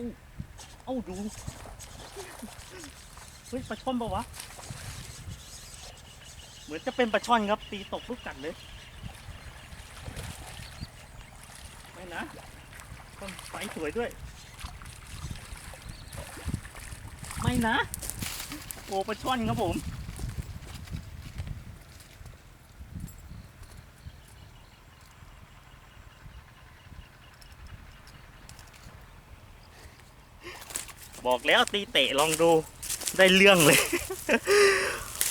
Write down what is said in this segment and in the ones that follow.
เอาเอ้าดู เฮ้ยปลาช่อนปะวะ เหมือนจะเป็นปลาช่อนครับ ตีตกลูกกัดเลย ไม่นะต้นไฟสวยด้วย ไม่นะ โอ้ปลาช่อนครับผม บอกแล้วตีเตะลองดูได้เรื่องเลย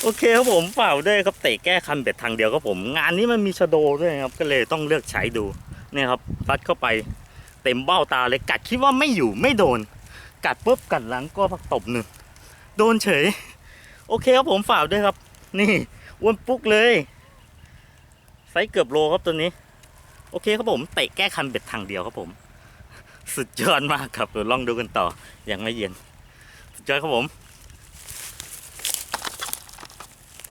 โอเคครับผมเปล่าด้วยครับเตะแก้คันเบ็ดทางเดียวครับผม งานนี้มันมีชโดด้วยครับ ก็เลยต้องเลือกใช้ดูเนี่ยครับซัดเข้าไปเต็มเบ้าตาเลยกัดคิดว่าไม่อยู่ไม่โดน กัดปุ๊บกัดหลังก็พักตบหนึ่งโดนเฉย โอเคครับผมฝ่ากด้วยครับ นี่อ้วนปุ๊กเลยไซส์เกือบโลครับตัวนี้ โอเคครับผมเตะแก้คันเบ็ดทางเดียวครับผม สุดยอดมากครับเดี๋ยวลองดูกันต่อยังไม่เย็น สุดยอดครับผม